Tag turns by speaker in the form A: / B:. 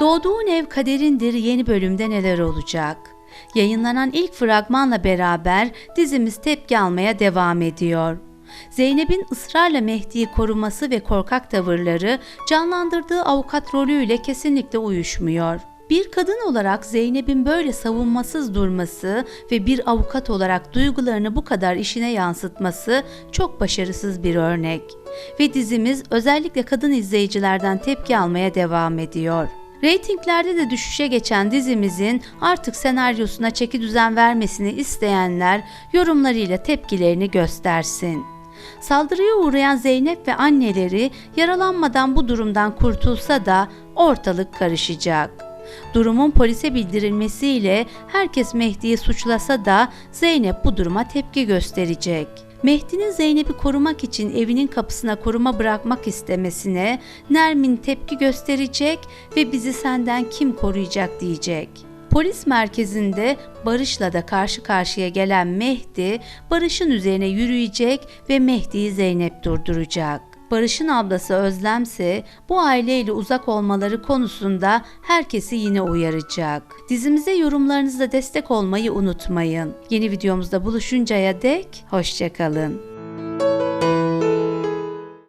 A: Doğduğun ev kaderindir yeni bölümde neler olacak? Yayınlanan ilk fragmanla beraber dizimiz tepki almaya devam ediyor. Zeynep'in ısrarla Mehdi'yi koruması ve korkak tavırları canlandırdığı avukat rolüyle kesinlikle uyuşmuyor. Bir kadın olarak Zeynep'in böyle savunmasız durması ve bir avukat olarak duygularını bu kadar işine yansıtması çok başarısız bir örnek. Ve dizimiz özellikle kadın izleyicilerden tepki almaya devam ediyor. Reytinglerde de düşüşe geçen dizimizin artık senaryosuna çeki düzen vermesini isteyenler yorumlarıyla tepkilerini göstersin. Saldırıya uğrayan Zeynep ve anneleri yaralanmadan bu durumdan kurtulsa da ortalık karışacak. Durumun polise bildirilmesiyle herkes Mehdi'yi suçlasa da Zeynep bu duruma tepki gösterecek. Mehdi'nin Zeynep'i korumak için evinin kapısına koruma bırakmak istemesine Nermin tepki gösterecek ve bizi senden kim koruyacak diyecek. Polis merkezinde Barış'la da karşı karşıya gelen Mehdi, Barış'ın üzerine yürüyecek ve Mehdi'yi Zeynep durduracak. Barış'ın ablası Özlem ise bu aileyle uzak olmaları konusunda herkesi yine uyaracak. Dizimize yorumlarınızla destek olmayı unutmayın. Yeni videomuzda buluşuncaya dek hoşçakalın.